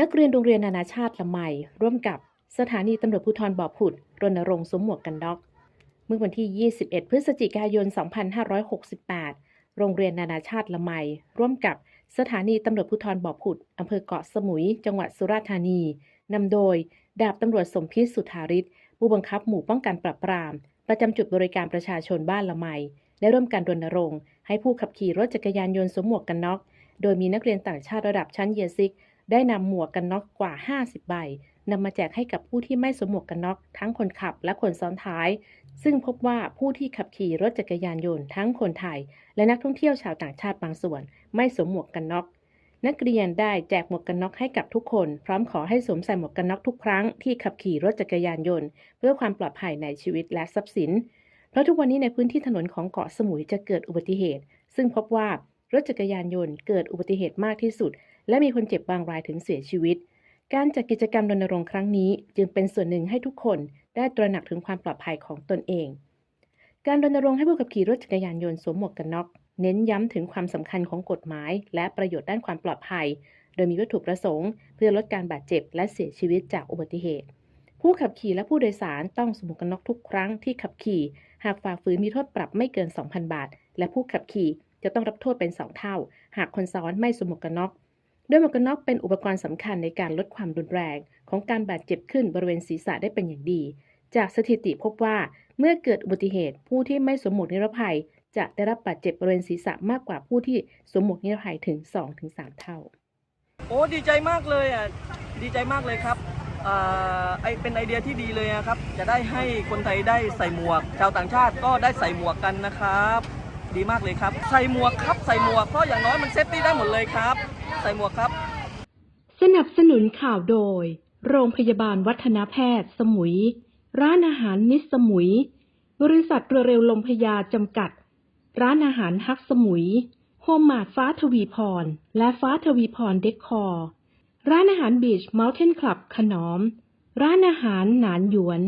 นักเรียนโรงเรียนนานาชาติละไมร่วมกับสถานีตำรวจภูธรบ่อผุดรณรงค์สวมหมวกกันน็อก เมื่อวันที่ 21 พฤศจิกายน 2568 โรงเรียนนานาชาติละไมร่วมกับสถานีตำรวจภูธรบ่อผุดอำเภอเกาะสมุย จังหวัดสุราษฎร์ธานีนำโดย ดาบตำรวจสมพิษสุธาริศผู้บังคับหมู่ป้องกันปราบปราม ประจำจุดบริการประชาชนบ้านละไมได้ร่วมกันรณรงค์ให้ผู้ขับขี่รถจักรยานยนต์สวมหมวกกันน็อก โดยมีนักเรียนต่างชาติระดับชั้นเยซิก ได้นำหมวกกันน็อกกว่า 50 ใบนำมาแจกให้กับผู้ที่ไม่สวมหมวกกันน็อกทั้งคนขับและคนซ้อนท้าย ซึ่งพบว่าผู้ที่ขับขี่รถจักรยานยนต์ทั้งคนไทย และนักท่องเที่ยวชาวต่างชาติบางส่วน ไม่สวมหมวกกันน็อก นักเรียนได้แจกหมวกกันน็อกให้กับทุกคน พร้อมขอให้สวมใส่หมวกกันน็อกทุกครั้งที่ขับขี่รถจักรยานยนต์ เพื่อความปลอดภัยในชีวิตและทรัพย์สิน เพราะทุกวันนี้ในพื้นที่ถนนของเกาะสมุยจะเกิดอุบัติเหตุ ซึ่งพบว่า รถจักรยานยนต์เกิดอุบัติเหตุมากที่สุด และมีคนเจ็บบางรายถึงเสียชีวิต การจัดกิจกรรมรณรงค์ครั้งนี้ จึงเป็นส่วนหนึ่งให้ทุกคนได้ตระหนักถึงความปลอดภัยของตนเอง การรณรงค์ให้ผู้ขับขี่รถจักรยานยนต์สวมหมวกกันน็อกเน้นย้ำถึงความสำคัญของกฎหมาย และประโยชน์ด้านความปลอดภัย โดยมีวัตถุประสงค์ เพื่อลดการบาดเจ็บและเสียชีวิตจากอุบัติเหตุ ผู้ขับขี่และผู้โดยสารต้องสวมหมวกกันน็อกทุกครั้งที่ขับขี่ หากฝ่าฝืนมีโทษปรับไม่เกิน 2,000 บาท และผู้ขับขี่ จะต้องรับโทษเป็น 2 เท่า หากคนซ้อนไม่สวมหมวกกันน็อกโดยหมวกกันน็อกเป็นอุปกรณ์สำคัญในการลดความรุนแรงของการบาดเจ็บขึ้นบริเวณศีรษะได้เป็นอย่างดี จากสถิติพบว่าเมื่อเกิดอุบัติเหตุ ผู้ที่ไม่สวมหมวกนิรภัย จะได้รับบาดเจ็บบริเวณศีรษะมากกว่าผู้ที่สวมหมวกนิรภัยถึง 2-3 เท่า โอ้ดีใจมากเลยอะดีใจมากเลยครับอ่าไอเป็นไอเดียที่ดีเลยอะครับ จะได้ให้คนไทยได้ใส่หมวก ชาวต่างชาติก็ได้ใส่หมวกกันนะครับ ดีมากเลยครับ ใส่หมวกครับ ใส่หมวก เพราะอย่างน้อยมันเซฟตี้ได้หมดเลยครับ ใส่หมวกครับ สนับสนุนข่าวโดย โรงพยาบาลวัฒนแพทย์ สมุย ร้านอาหารมิสสมุย บริษัทเรือเร็วลมพยาจำกัด ร้านอาหารฮักสมุย โฮมมาดฟ้าทวีพร และฟ้าทวีพรเดคคอร์ ร้านอาหารบีชเมลเทนคลับขนอม ร้านอาหารหนานหยวน